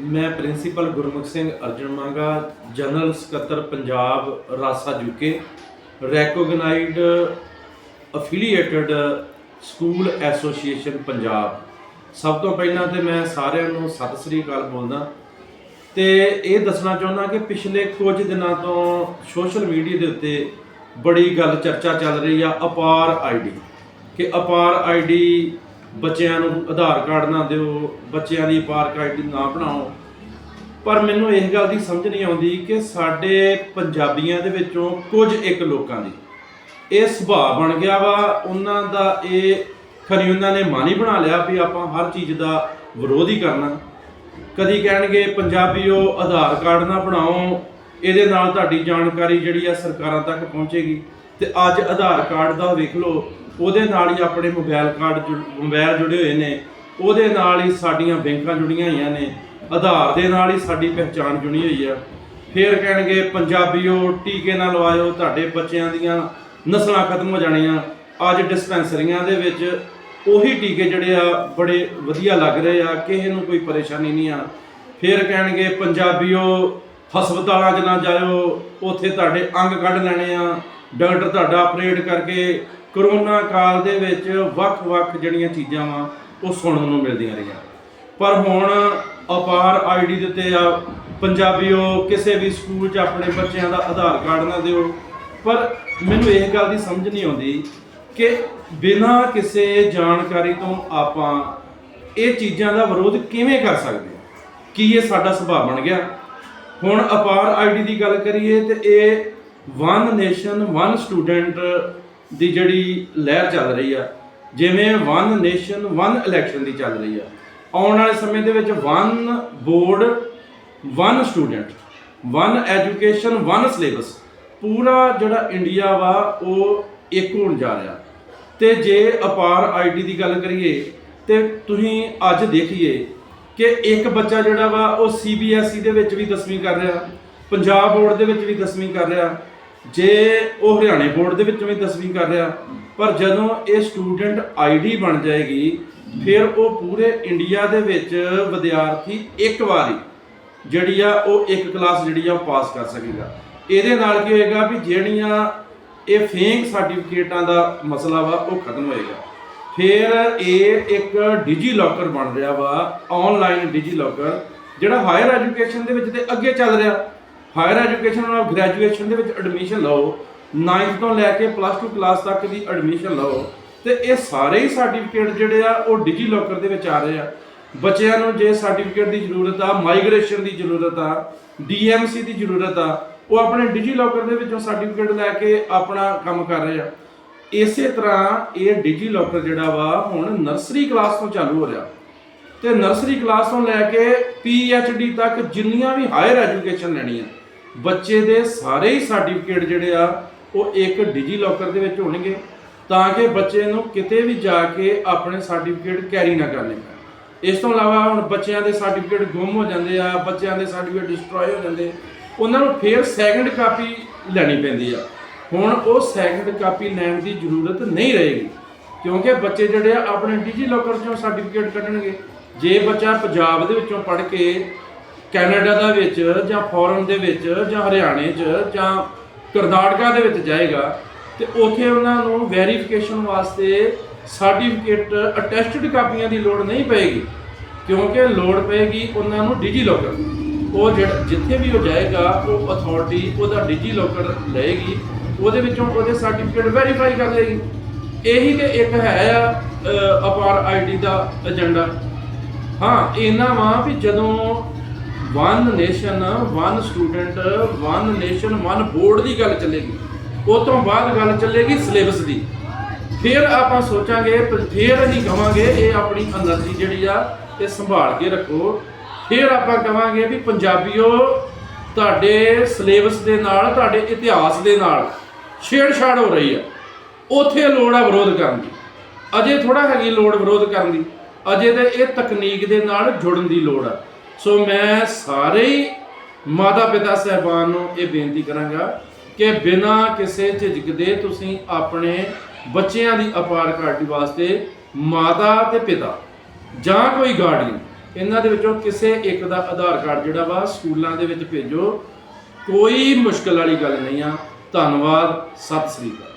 ਮੈਂ principal Gurmukh Singh Arjan Manga, general ਸਕੱਤਰ Punjab RASA UK recognised affiliated school association Punjab. ਸਭ ਤੋਂ ਪਹਿਲਾਂ ਤੇ ਮੈਂ ਸਾਰਿਆਂ ਨੂੰ ਸਤਿ ਸ੍ਰੀ ਅਕਾਲ ਬੋਲਦਾ। ਤੇ ਇਹ ਦੱਸਣਾ ਚਾਹੁੰਦਾ ਕਿ ਪਿਛਲੇ ਕੁਝ ਦਿਨਾਂ ਤੋਂ ਸੋਸ਼ਲ ਮੀਡੀਆ ਦੇ ਉੱਤੇ ਬੜੀ ਗੱਲ ਚਰਚਾ ਚੱਲ ਰਹੀ ਆ, ਅਪਾਰ ਆਈਡੀ ਕਿ ਅਪਾਰ ਆਈਡੀ ਬੱਚਿਆਂ ਨੂੰ ਆਧਾਰ ਕਾਰਡ ਨਾ ਦਿਓ, ਬੱਚਿਆਂ ਦੀ ਅਪਾਰ ਆਈਡੀ ਨਾ ਬਣਾਓ। ਪਰ ਮੈਨੂੰ ਇਸ ਗੱਲ ਦੀ ਸਮਝ ਨਹੀਂ ਆਉਂਦੀ ਕਿ ਸਾਡੇ ਪੰਜਾਬੀਆਂ ਦੇ ਵਿੱਚੋਂ ਕੁਝ ਇੱਕ ਲੋਕਾਂ ਦੀ। ਇਹ ਸੁਭਾਅ ਬਣ ਗਿਆ ਵਾ, ਉਹਨਾਂ ਦਾ ਇਹ ਖਰੀ ਉਹਨਾਂ ਨੇ ਮਨ ਹੀ ਬਣਾ ਲਿਆ ਵੀ ਆਪਾਂ ਹਰ ਚੀਜ਼ ਦਾ ਵਿਰੋਧ ਹੀ ਕਰਨਾ। ਕਦੀ ਕਹਿਣਗੇ, ਪੰਜਾਬੀਓ, ਆਧਾਰ ਕਾਰਡ ਨਾ ਬਣਾਓ, ਇਹਦੇ ਨਾਲ ਤੁਹਾਡੀ ਜਾਣਕਾਰੀ ਜਿਹੜੀ ਆ ਸਰਕਾਰਾਂ ਤੱਕ ਪਹੁੰਚੇਗੀ ਤੇ ਅੱਜ ਆਧਾਰ ਕਾਰਡ ਦਾ ਵੇਖ ਲਓ ਉਹਦੇ ਨਾਲ ਹੀ ਆਪਣੇ ਮੋਬਾਈਲ ਕਾਰਡ ਜੁੜ- ਮੋਬਾਈਲ ਜੁੜੇ ਹੋਏ ਨੇ। ਉਹਦੇ ਨਾਲ ਹੀ ਸਾਡੀਆਂ ਬੈਂਕਾਂ ਜੁੜੀਆਂ ਹੋਈਆਂ ਨੇ। ਆਧਾਰ ਦੇ ਨਾਲ ਹੀ ਸਾਡੀ ਪਹਿਚਾਣ ਜੁੜੀ ਹੋਈ ਆ। ਫਿਰ ਕਹਿਣਗੇ, ਪੰਜਾਬੀਓ, ਟੀਕੇ ਨਾ ਲਵਾਇਓ, ਤੁਹਾਡੇ ਬੱਚਿਆਂ ਦੀਆਂ ਨਸਲਾਂ ਖਤਮ ਹੋ ਜਾਣੀਆਂ। ਅੱਜ ਡਿਸਪੈਂਸਰੀਆਂ ਦੇ ਵਿੱਚ ਉਹੀ ਟੀਕੇ ਜਿਹੜੇ ਆ, ਬੜੇ ਵਧੀਆ ਲੱਗ ਰਹੇ ਆ। ਕਿਸੇ ਨੂੰ ਕੋਈ ਪਰੇਸ਼ਾਨੀ ਨਹੀਂ ਆ। ਫਿਰ ਕਹਿਣਗੇ, ਪੰਜਾਬੀਓ, ਹਸਪਤਾਲਾਂ 'ਚ ਨਾ ਜਾਇਓ। ਉੱਥੇ ਤੁਹਾਡੇ ਅੰਗ ਕੱਢ ਲੈਣੇ ਆ। ਡਾਕਟਰ ਤੁਹਾਡਾ ਆਪਰੇਟ ਕਰਕੇ ਕਰੋਨਾ ਕਾਲ ਦੇ ਵਿੱਚ ਵੱਖ-ਵੱਖ ਜਿਹੜੀਆਂ ਚੀਜ਼ਾਂ ਵਾ, ਉਹ ਸੁਣਨ ਨੂੰ ਮਿਲਦੀਆਂ ਰਹੀਆਂ। ਪਰ ਹੁਣ ਅਪਾਰ ਆਈਡੀ ਦੇ ਉੱਤੇ ਆ, ਪੰਜਾਬੀਓ, ਕਿਸੇ ਵੀ ਸਕੂਲ 'ਚ ਆਪਣੇ ਬੱਚਿਆਂ ਦਾ ਆਧਾਰ ਕਾਰਡ ਨਾ ਦਿਓ। ਪਰ ਮੈਨੂੰ ਇਹ ਗੱਲ ਦੀ ਸਮਝ ਨਹੀਂ ਆਉਂਦੀ ਕਿ ਬਿਨਾਂ ਕਿਸੇ ਜਾਣਕਾਰੀ ਤੋਂ ਆਪਾਂ ਇਹ ਚੀਜ਼ਾਂ ਦਾ ਵਿਰੋਧ ਕਿਵੇਂ ਕਰ ਸਕਦੇ ਹਾਂ ਕੀ ਇਹ ਸਾਡਾ ਸੁਭਾਅ ਬਣ ਗਿਆ? ਹੁਣ ਅਪਾਰ ਆਈਡੀ ਦੀ ਗੱਲ ਕਰੀਏ ਤੇ ਇਹ ਵਨ ਨੇਸ਼ਨ ਵਨ ਸਟੂਡੈਂਟ ਦੀ ਜਿਹੜੀ ਲਹਿਰ ਚੱਲ ਰਹੀ ਆ, ਜਿਵੇਂ ਵਨ ਨੇਸ਼ਨ ਵਨ ਇਲੈਕਸ਼ਨ ਦੀ ਚੱਲ ਰਹੀ ਆ। ਆਉਣ ਵਾਲੇ ਸਮੇਂ ਦੇ ਵਿੱਚ one board one student one education one syllabus ਪੂਰਾ ਜਿਹੜਾ ਇੰਡੀਆ ਵਾ, ਉਹ ਇੱਕ ਹੋਣ ਜਾ ਰਿਹਾ। ਤੇ ਜੇ ਅਪਾਰ ਆਈਡੀ ਦੀ ਗੱਲ ਕਰੀਏ, ਤੇ ਤੁਸੀਂ ਅੱਜ ਦੇਖੀਏ ਕਿ ਇੱਕ ਬੱਚਾ ਜਿਹੜਾ ਵਾ, ਉਹ ਸੀਬੀਐਸਈ ਦੇ ਵਿੱਚ ਵੀ 10ਵੀਂ ਕਰ ਰਿਹਾ, ਪੰਜਾਬ ਬੋਰਡ ਦੇ ਵਿੱਚ ਵੀ 10ਵੀਂ ਕਰ ਰਿਹਾ ਜੇ ਉਹ ਹਰਿਆਣੇ ਬੋਰਡ ਦੇ ਵਿੱਚੋਂ ਵੀ 10ਵੀਂ ਕਰ ਰਿਹਾ, ਪਰ ਜਦੋਂ ਇਹ ਸਟੂਡੈਂਟ ਆਈਡੀ ਬਣ ਜਾਏਗੀ, ਫਿਰ ਉਹ ਪੂਰੇ ਇੰਡੀਆ ਦੇ ਵਿੱਚ ਵਿਦਿਆਰਥੀ ਇੱਕ ਵਾਰੀ ਜਿਹੜੀ ਆ, ਉਹ ਇੱਕ ਕਲਾਸ ਜਿਹੜੀ ਆ, ਉਹ ਪਾਸ ਕਰ ਸਕੇਗਾ। ਇਹਦੇ ਨਾਲ ਕੀ ਹੋਏਗਾ ਵੀ ਜਿਹੜੀਆਂ ਇਹ ਫੇਕ ਸਰਟੀਫਿਕੇਟਾਂ ਦਾ ਮਸਲਾ ਵਾ, ਉਹ ਖਤਮ ਹੋਏਗਾ। ਫਿਰ ਇਹ ਇੱਕ ਡਿਜੀ ਲੋਕਰ ਬਣ ਰਿਹਾ ਵਾ ਆਨਲਾਈਨ ਡਿਜੀ ਲੋਕਰ ਜਿਹੜਾ ਹਾਇਰ ਐਜੂਕੇਸ਼ਨ ਦੇ ਵਿੱਚ ਤੇ ਅੱਗੇ ਚੱਲ ਰਿਹਾ। ਹਾਇਰ ਐਜੂਕੇਸ਼ਨ ਨਾਲ ਗ੍ਰੈਜੂਏਸ਼ਨ ਦੇ ਵਿੱਚ ਐਡਮਿਸ਼ਨ ਲਓ 9th ਤੋਂ ਲੈ ਕੇ ਪਲੱਸ 2 ਕਲਾਸ ਤੱਕ ਦੀ ਐਡਮਿਸ਼ਨ ਲਓ, ਤੇ ਇਹ ਸਾਰੇ ਹੀ ਸਰਟੀਫਿਕੇਟ ਜਿਹੜੇ ਆ, ਉਹ ਡਿਜੀ ਲੋਕਰ ਦੇ ਵਿੱਚ ਆ ਰਹੇ ਆ। ਬੱਚਿਆਂ ਨੂੰ ਜੇ ਸਰਟੀਫਿਕੇਟ ਦੀ ਜ਼ਰੂਰਤ ਆ ਮਾਈਗ੍ਰੇਸ਼ਨ ਦੀ ਜ਼ਰੂਰਤ ਆ ਡੀਐਮਸੀ ਦੀ ਜ਼ਰੂਰਤ ਆ, ਉਹ ਆਪਣੇ ਡਿਜੀ ਲੋਕਰ ਦੇ ਵਿੱਚੋਂ ਸਰਟੀਫਿਕੇਟ ਲੈ ਕੇ ਆਪਣਾ ਕੰਮ ਕਰ ਰਹੇ ਆ। ਇਸੇ ਤਰ੍ਹਾਂ ਇਹ ਡਿਜੀ ਲੋਕਰ ਜਿਹੜਾ ਵਾ, ਹੁਣ ਨਰਸਰੀ ਕਲਾਸ ਤੋਂ ਚਾਲੂ ਹੋ ਰਿਹਾ। ਤੇ ਨਰਸਰੀ ਕਲਾਸ ਤੋਂ ਲੈ ਕੇ ਡੀ ਤੱਕ ਜਿੰਨੀਆਂ ਵੀ ਹਾਇਰ ਐਜੂਕੇਸ਼ਨ ਲੈਣੀਆਂ ਬੱਚੇ ਦੇ ਸਾਰੇ ਹੀ ਸਰਟੀਫਿਕੇਟ ਜਿਹੜੇ ਆ, ਉਹ ਇੱਕ ਡਿਜੀ ਲੋਕਰ ਦੇ ਵਿੱਚ ਹੋਣਗੇ, ਤਾਂ ਕਿ ਬੱਚੇ ਨੂੰ ਕਿਤੇ ਵੀ ਜਾ ਕੇ ਆਪਣੇ ਸਰਟੀਫਿਕੇਟ ਕੈਰੀ ਨਾ ਕਰਨੇ ਪੈਣ। ਇਸ ਤੋਂ ਇਲਾਵਾ ਹੁਣ ਬੱਚਿਆਂ ਦੇ ਸਰਟੀਫਿਕੇਟ ਗੁੰਮ ਹੋ ਜਾਂਦੇ ਆ, ਬੱਚਿਆਂ ਦੇ ਸਰਟੀਫਿਕੇਟ ਡਿਸਟਰੋਏ ਹੋ ਜਾਂਦੇ, ਉਹਨਾਂ ਨੂੰ ਫੇਰ ਸੈਕੰਡ ਕਾਪੀ ਲੈਣੀ ਪੈਂਦੀ ਆ। ਹੁਣ ਉਹ ਸੈਕੰਡ ਕਾਪੀ ਲੈਣ ਦੀ ਜ਼ਰੂਰਤ ਨਹੀਂ ਰਹੇਗੀ, ਕਿਉਂਕਿ ਬੱਚੇ ਜਿਹੜੇ ਆ, ਆਪਣੇ ਡਿਜੀ ਲੋਕਰ ਚੋਂ ਸਰਟੀਫਿਕੇਟ ਕੱਢਣਗੇ। ਜੇ ਬੱਚਾ ਪੰਜਾਬ ਦੇ ਵਿੱਚੋਂ ਪੜ੍ਹ ਕੇ ਕੈਨੇਡਾ ਦਾ ਵਿੱਚ ਜਾਂ ਫੋਰਨ ਦੇ ਵਿੱਚ ਜਾਂ ਹਰਿਆਣੇ 'ਚ ਜਾਂ ਕਰਨਾਟਕਾ ਦੇ ਵਿੱਚ ਜਾਏਗਾ ਤੇ ਉੱਥੇ ਉਹਨਾਂ ਨੂੰ ਵੈਰੀਫਿਕੇਸ਼ਨ ਵਾਸਤੇ ਸਰਟੀਫਿਕੇਟ ਅਟੈਸਟਡ ਕਾਪੀਆਂ ਦੀ ਲੋੜ ਨਹੀਂ ਪਏਗੀ ਕਿਉਂਕਿ ਲੋੜ ਪਏਗੀ ਉਹਨਾਂ ਨੂੰ ਡਿਜੀ ਲੋਕਰ ਉਹ ਜਿੱਥੇ ਵੀ ਉਹ ਜਾਏਗਾ ਉਹ ਅਥਾਰਟੀ ਉਹਦਾ ਡਿਜੀ ਲੋਕਰ ਲਏਗੀ ਉਹਦੇ ਵਿੱਚੋਂ ਉਹਦੇ ਸਰਟੀਫਿਕੇਟ ਵੈਰੀਫਾਈ ਕਰ ਲਏਗੀ। ਇਹੀ ਤੇ ਇੱਕ ਹੈ ਆ ਅ, ਅਪਾਰ ਆਈਡੀ ਦਾ ਏਜੰਡਾ। ਹਾਂ ਇਹਨਾਂ ਵਾ ਵੀ ਜਦੋਂ one nation one student one nation one board ਦੀ ਗੱਲ ਚੱਲੇਗੀ। ਉਸ ਤੋਂ ਬਾਅਦ ਗੱਲ ਚੱਲੇਗੀ ਸਿਲੇਬਸ ਦੀ। ਫਿਰ ਆਪਾਂ ਸੋਚਾਂਗੇ, ਫਿਰ ਅਸੀਂ ਕਹਾਂਗੇ ਇਹ ਆਪਣੀ એનર્ਜੀ ਜਿਹੜੀ ਆ, ਇਹ ਸੰਭਾਲ ਕੇ ਰੱਖੋ। ਫਿਰ ਆਪਾਂ ਕਹਾਂਗੇ ਵੀ ਪੰਜਾਬੀਓ, ਤੁਹਾਡੇ ਸਿਲੇਬਸ ਦੇ ਨਾਲ, ਤੁਹਾਡੇ ਇਤਿਹਾਸ ਦੇ ਨਾਲ ਛੇੜਛਾੜ ਹੋ ਰਹੀ ਆ। ਉਥੇ ਲੋੜ ਆ ਵਿਰੋਧ ਕਰਨ ਦੀ। ਅਜੇ ਥੋੜਾ ਹੈਗੀ ਲੋੜ ਵਿਰੋਧ ਕਰਨ ਦੀ। ਅਜੇ ਤੇ ਇਹ ਤਕਨੀਕ ਦੇ ਨਾਲ ਜੁੜਨ ਦੀ ਲੋੜ ਆ। ਸੋ ਮੈਂ ਸਾਰੇ ਹੀ ਮਾਤਾ ਪਿਤਾ ਸਹਿਬਾਨ ਨੂੰ ਇਹ ਬੇਨਤੀ ਕਰਾਂਗਾ ਕਿ ਬਿਨਾਂ ਕਿਸੇ ਝਿਜਕ ਦੇ ਤੁਸੀਂ ਆਪਣੇ ਬੱਚਿਆਂ ਦੀ ਅਪਾਰ ਕਾਰਡੀ ਵਾਸਤੇ ਮਾਤਾ ਤੇ ਪਿਤਾ ਜਾਂ ਕੋਈ ਗਾਰਡੀਅਨ ਇਹਨਾਂ ਦੇ ਵਿੱਚੋਂ ਕਿਸੇ ਇੱਕ ਦਾ ਆਧਾਰ ਕਾਰਡ ਜਿਹੜਾ ਵਾ ਸਕੂਲਾਂ ਦੇ ਵਿੱਚ ਭੇਜੋ, ਕੋਈ ਮੁਸ਼ਕਲ ਵਾਲੀ ਗੱਲ ਨਹੀਂ ਆ। ਧੰਨਵਾਦ, ਸਤਿ ਸ੍ਰੀ ਅਕਾਲ।